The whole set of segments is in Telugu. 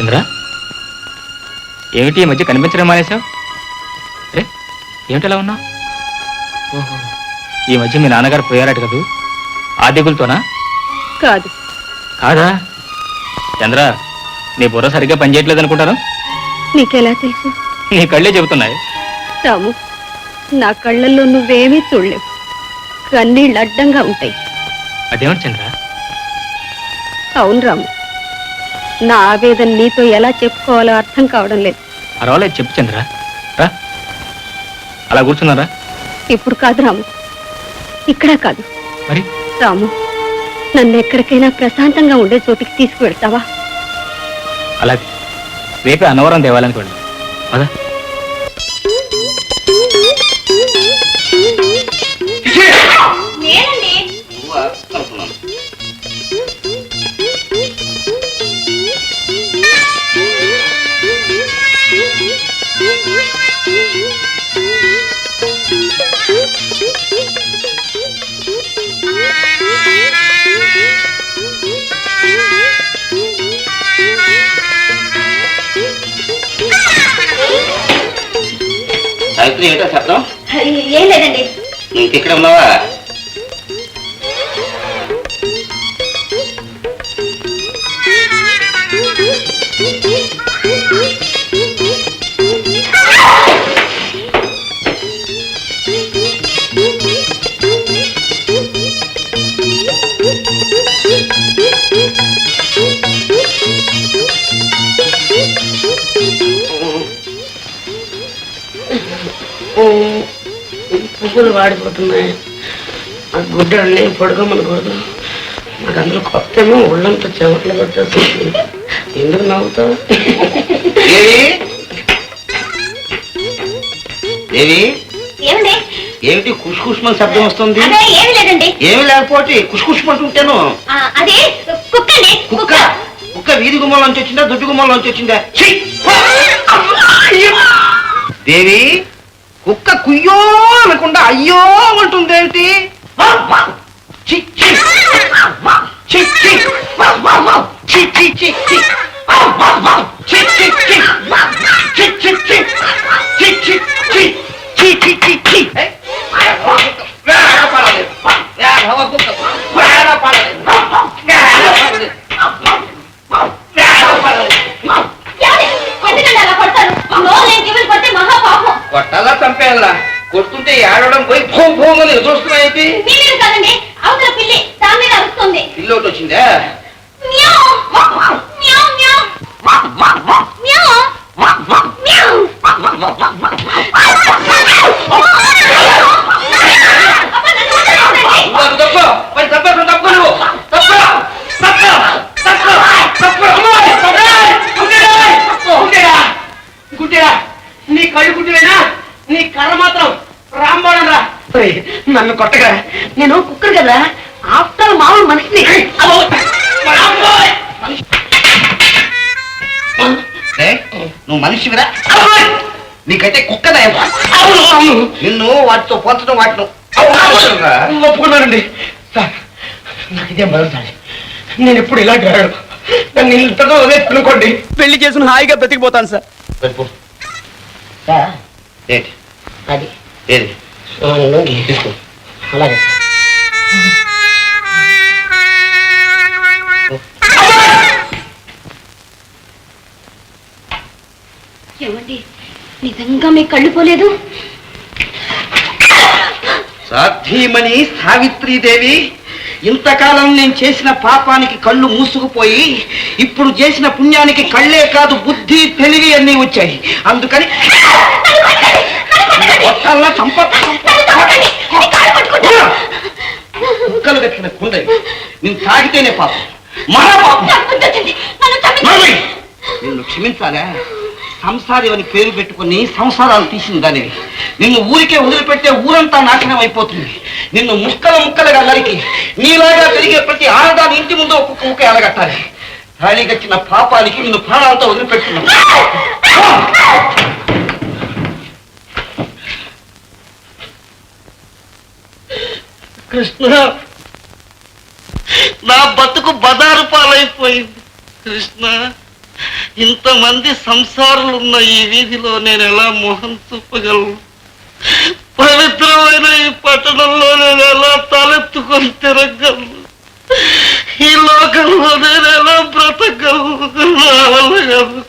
చంద్ర? ఏమిటి ఈ మధ్య కనిపించడం మానేశావు? రే ఏమిటి ఎలా ఉన్నావు? ఓహో. ఈ మధ్య మీ నాన్నగారు పోయారట కదూ? ఆ దిగులతోనా? కాదు. కాదా? చంద్ర నీ బుర్ర సరిగ్గా పనిచేయట్లేదు అనుకుంటాను. నీకెలా తెలుసు? నీ కళ్ళే చెబుతున్నాయి. రాము నా కళ్ళల్లో నువ్వేమీ చూడలేవు. కన్నీళ్ళు అడ్డంగా ఉంటాయి. అదేమిటి చంద్ర? అవును రాము నా ఆవేదన నీతో ఎలా చెప్పుకోవాలో అర్థం కావడం లేదు. పర్వాలేదు చెప్పు చంద్ర. రా. అలా కూర్చున్నారా? ఇప్పుడు కాదు రాము. ఇక్కడ కాదు. మరి? రాము నన్ను ఎక్కడికైనా ప్రశాంతంగా ఉండే చోటికి తీసుకువెళ్తావా? అలాగే. రేపే అన్నవరం దేవాలయానికి వెళ్దాం పదా. సావిత్రి ఏమిటో శబ్దం ఏం లేదండి. ఇంక ఇక్కడ ఉన్నావా? పువ్వులు వాడిపోతున్నాయి. ఆ గుడ్డల్ని పడుకోమనకూడదు నాకు అందులో కొత్త ఏమో ఒళ్ళంతా చెమటలు పట్టేస్తుంది ఎందుకు నవ్వుతావు? దేవి ఏమిటి కుష్ కుష్మని శబ్దం వస్తుంది? ఏమి లేదండి. ఏమి లేకపోతే కుష్ కుష్మంటుంటాను అదే కుక్కండి కుక్క? కుక్క. వీధి గుమ్మంలోంచి వచ్చిందా దుడ్డు గుమ్మంలోంచి వచ్చిందా? ఛీ! దేవి? కుక్క కుయ్యో అనకుండా అయ్యో అంటుంది ఏమిటి ఛీ, ఛీ! ఛీ, ఛీ! ఛీ, కొడుతుంటే ఏడవడం పోయి భూం భూం అని చూస్తున్నాయి మీ మీద కాదండి నన్ను కొట్టగా నేను కుక్కరు కదా. ఆఫ్టర్ మామూలు మనిషిని. నువ్వు మనిషివిరా? నీకైతే కుక్క. నిన్ను వాటితో పోల్చడం వాటిలో ఒప్పుకున్నానండి. సార్ నాకు ఇదే మొదటిసారి నేను ఎప్పుడు ఇలా గాడు నన్ను ఇంతగా వదిలేసుకునుకోండి పెళ్ళి చేసుకుని హాయిగా బ్రతికిపోతాను సార్. అది. ఏది? తీసుకో అలాగే. ఏమండి? నిజంగా మీ కళ్ళు పోలేదు? సాధ్యమని సావిత్రీదేవి ఇంతకాలం నేను చేసిన పాపానికి కళ్ళు మూసుకుపోయి ఇప్పుడు చేసిన పుణ్యానికి కళ్ళే కాదు బుద్ధి తెలివి అన్నీ వచ్చాయి. అందుకని చంప కట్టిన కుండని నేను తాగితేనే పాపం. మహాపాపం మమ్మీ! నిన్ను క్షమించాలా. సంసారి అని పేరు పెట్టుకుని సంసారాలు తీసిన దానివి. నిన్ను ఊరికే వదిలిపెట్టే ఊరంతా నాశనం అయిపోతుంది. నిన్ను ముక్కల ముక్కలుగా నరికి నీలాగా పెరిగే ప్రతి ఆడదాని ఇంటి ముందు ఒక్కొక్క ముక్క ఎలగట్టాలి తాళిగచ్చిన పాపానికి నిన్ను ప్రాణాలతో వదిలిపెట్టున్నాను కృష్ణ! నా బతుకు బదారు పాలైపోయింది. కృష్ణ ఇంతమంది సంసారులున్న ఈ వీధిలో నేను ఎలా మొహం చూపగలను? పవిత్రమైన ఈ పట్టణంలో నేను ఎలా తలెత్తుకొని తిరగలను? ఈ లోకంలో నేను ఎలా బ్రతకగలను?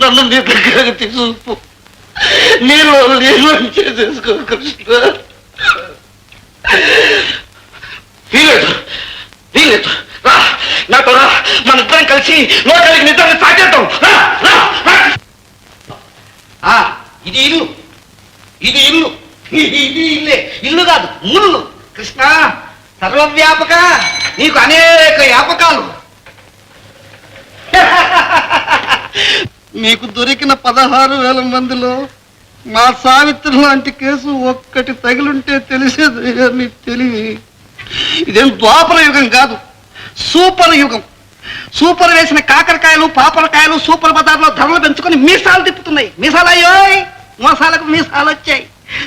నన్ను నీ దగ్గరకు తీసుకు నీలో నీళ్ళు చేసేసుకో కృష్ణ. వీలేదు రా నాతో రా. మన ఇద్దరం కలిసి లోకానికి నిద్రని సాగేద్దాం రా, రా, రా. ఆ, ఇది ఇల్లు. ఇది ఇల్లు. ఇది ఇల్లే. ఇల్లు కాదు ముళ్ళు. కృష్ణ సర్వవ్యాపక. నీకు అనేక వ్యాపకాలు మీకు దొరికిన పదహారు వేల మందిలో మా సావిత్రి లాంటి కేసు ఒక్కటి తగిలుంటే తెలిసేది మీ తెలివి ఇదేం ద్వాపర యుగం కాదు. సూపర్ యుగం. సూపర్ వేసిన కాకరకాయలు పాపరకాయలు సూపర్ బజార్లో ధరలు పెంచుకొని మీసాలు తిప్పుతున్నాయి. మీసాలు అయ్యోయ్! మోసాలకు మీసాలు వచ్చాయి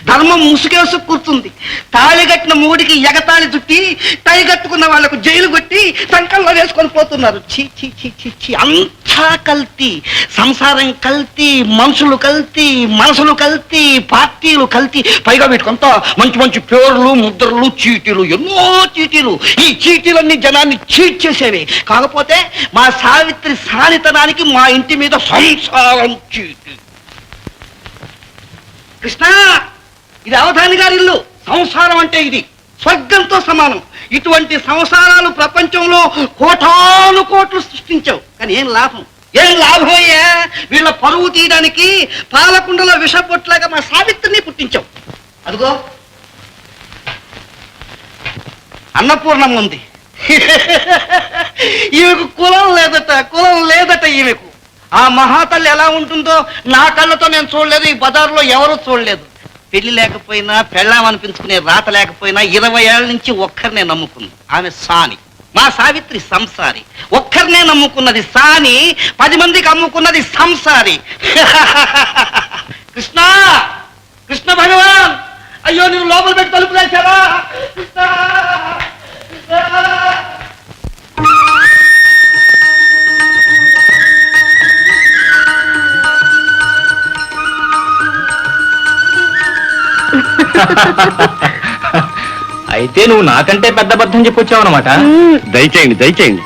ధర్మం ముసుకేసు కూర్చుంది. తాళి కట్టిన మూడికి ఎగతాళి చుట్టి టై కట్టుకున్న వాళ్ళకు జైలు కొట్టి సంకల్లో వేసుకొని పోతున్నారు. ఛీ ఛీ ఛీ ఛీ ఛీ. అంతా కల్తీ. సంసారం కల్తీ మనుషులు కల్తీ మనసులు కల్తీ పార్టీలు కల్తీ. పైగా వీటికంతా మంచి మంచి పేర్లు ముద్రలు చీటీలు ఎన్నో చీటీలు. ఈ చీటీలన్నీ జనాన్ని చీట్ చేసేవి. కాకపోతే మా సావిత్రి సానితనానికి మా ఇంటి మీద సంసారం చీటీ కృష్ణ ఇది అవధాని గారి ఇల్లు. సంసారం అంటే ఇది. స్వర్గంతో సమానం. ఇటువంటి సంసారాలు ప్రపంచంలో కోటాను కోట్లు సృష్టించావు. కానీ ఏం లాభం? ఏం లాభం అయ్యా? వీళ్ళ పరువు తీయడానికి పాలకుండలో విషపొట్లాగా మా సావిత్రిని పుట్టించావు. అదిగో. అన్నపూర్ణం ఉంది. ఈమెకు కులం లేదట కులం లేదట ఈమెకు. ఆ మహాతల్లి ఎలా ఉంటుందో నా కళ్ళతో నేను చూడలేదు ఈ బజార్లో ఎవరు చూడలేదు. పెళ్ళి లేకపోయినా పెళ్ళాం అనిపించుకునే రాత లేకపోయినా ఇరవై ఏళ్ళ నుంచి ఒక్కరినే నమ్ముకుంది ఆమె సాని. మా సావిత్రి సంసారి. ఒక్కరినే నమ్ముకున్నది సాని పది మందికి అమ్ముకున్నది సంసారి. కృష్ణ! కృష్ణ భగవాన్! అయ్యో నువ్వు లోపల పెట్టి తలుపు వేశావా అయితే నువ్వు నాకంటే పెద్ద అబద్ధం చెప్పొచ్చావు అనమాట దయచేయండి దయచేయండి.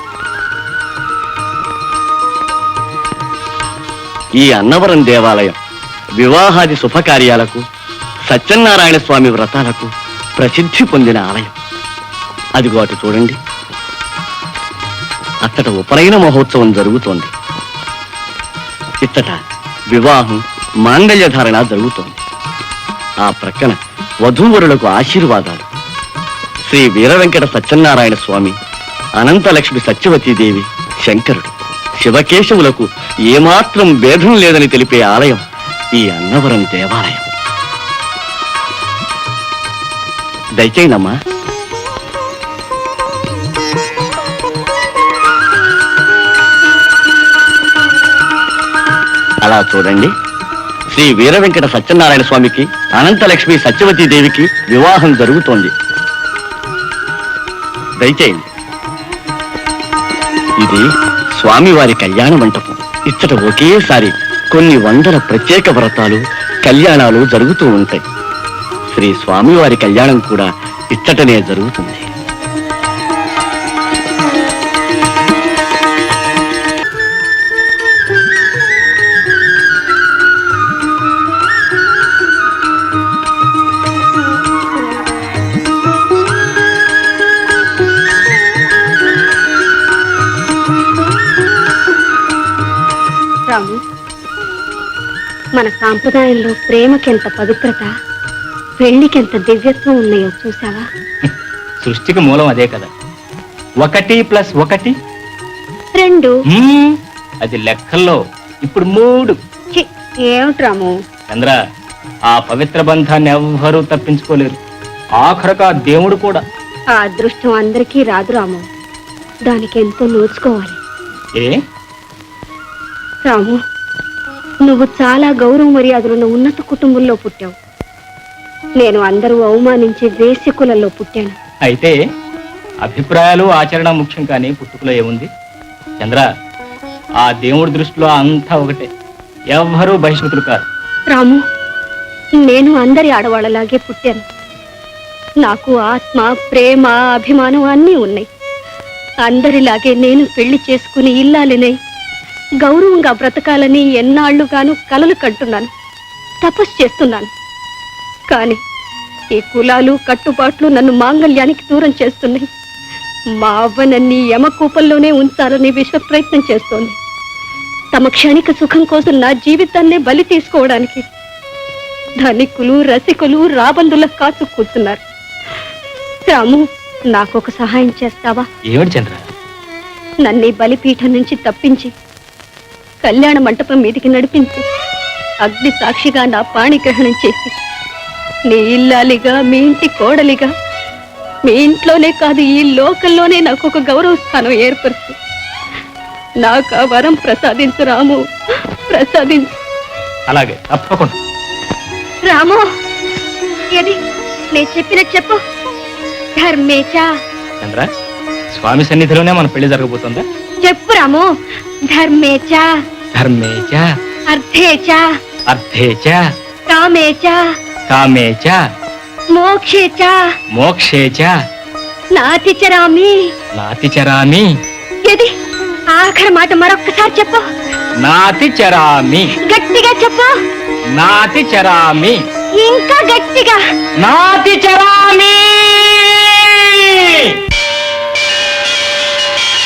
ఈ అన్నవరం దేవాలయం వివాహాది శుభకార్యాలకు సత్యనారాయణ స్వామి వ్రతాలకు ప్రసిద్ధి పొందిన ఆలయం. అదిగో అటు చూడండి. అచ్చట ఉపనయన మహోత్సవం జరుగుతోంది. ఇచ్చట వివాహం మాంగళ్య ధారణ జరుగుతోంది. ఆ ప్రక్కన వధూవరులకు ఆశీర్వాదాలు. శ్రీ వీర వెంకట సత్యనారాయణ స్వామి అనంతలక్ష్మి సత్యవతీదేవి శంకరుడు శివకేశవులకు ఏమాత్రం భేదం లేదని తెలిపే ఆలయం ఈ అన్నవరం దేవాలయం. దయచేయనమ్మా. అలా చూడండి. శ్రీ వీర వెంకట సత్యనారాయణ స్వామికి అనంతలక్ష్మి సత్యవతీ దేవికి వివాహం జరుగుతోంది. దయచేయండి. ఇది స్వామివారి కళ్యాణ మంటపం. ఇచ్చట ఒకేసారి కొన్ని వందల ప్రత్యేక వ్రతాలు కళ్యాణాలు జరుగుతూ ఉంటాయి. శ్రీ స్వామివారి కళ్యాణం కూడా ఇచ్చటనే జరుగుతుంది. రాము. మన సాంప్రదాయంలో ప్రేమకెంత పవిత్రత పెళ్ళికెంత దివ్యత్వం ఉన్నాయో చూసావా సృష్టికి మూలం అదే కదా. ఒకటి ప్లస్ ఒకటి? రెండు. మ్మ్. అది లెక్కల్లో ఇప్పుడు మూడు. ఛీ, ఏమిటి రాము? చంద్ర ఆ పవిత్ర బంధాన్ని ఎవ్వరూ తప్పించుకోలేరు. ఆఖరక దేవుడు కూడా. ఆ అదృష్టం అందరికీ రాదు రాము. దానికి ఎంతో నోచుకోవాలి. ఏ? రాము నువ్వు చాలా గౌరవ మర్యాదలున్న ఉన్నత కుటుంబంలో పుట్టావు. నేను అందరూ అవమానించే వేశ్య కులంలో పుట్టాను. అయితే అభిప్రాయాలు ఆచరణ ముఖ్యం కానీ పుట్టుకలో ఏముంది? చంద్ర ఆ దేవుడి దృష్టిలో అంతా ఒకటే. ఎవ్వరూ బహిష్కృతులు కాదు రాము నేను అందరి ఆడవాళ్ళలాగే పుట్టాను. నాకు ఆత్మ ప్రేమ అభిమానం అన్నీ ఉన్నాయి. అందరిలాగే నేను పెళ్ళి చేసుకుని ఇల్లాలినై గౌరవంగా బ్రతకాలని ఎన్నాళ్ళుగాను కలలు కంటున్నాను. తపస్సు చేస్తున్నాను. కానీ ఈ కులాలు కట్టుబాట్లు నన్ను మాంగళ్యానికి దూరం చేస్తున్నాయి. మా అవ్వ నన్ను యమకూపంలోనే ఉంచాలని విశ్వ ప్రయత్నం చేస్తోంది. తమ క్షణిక సుఖం కోసం నా జీవితాన్నే బలి తీసుకోవడానికి ధనికులు రసికులు రాబందుల కాచు కూర్చున్నారు. రాము నాకు ఒక సహాయం చేస్తావా? ఏమిటి చంద్ర? నన్ను బలిపీఠం నుంచి తప్పించి కళ్యాణ మంటపం మీదికి నడిపించు అగ్ని సాక్షిగా నా పాణిగ్రహణం చేసి నీ ఇల్లాలిగా మీ ఇంటి కోడలిగా. మీ ఇంట్లోనే కాదు ఈ లోకంలోనే నాకు ఒక గౌరవ స్థానం ఏర్పరుచు నాకు ఆ వరం ప్రసాదించు రాము ప్రసాదించు. అలాగే తప్పకుండా. రాము ఏది? నేను చెప్పినట్టు చెప్పు. ధర్మేచా చంద్ర స్వామి సన్నిధిలోనే మన పెళ్ళి జరగబోతుందా? చెప్పు రాము ధర్మేచా ధర్మేచ అర్థేచ అర్థేచ కామేచ కామేచ మోక్షేచ మోక్షేచ నాతిచరామి నాతి చరామి. ఏది ఆఖరి మాట మరొక్కసారి చెప్పు. నాతి చరామి. గట్టిగా చెప్పు. నాతి చరామి. ఇంకా గట్టిగా. నాతి చరామి.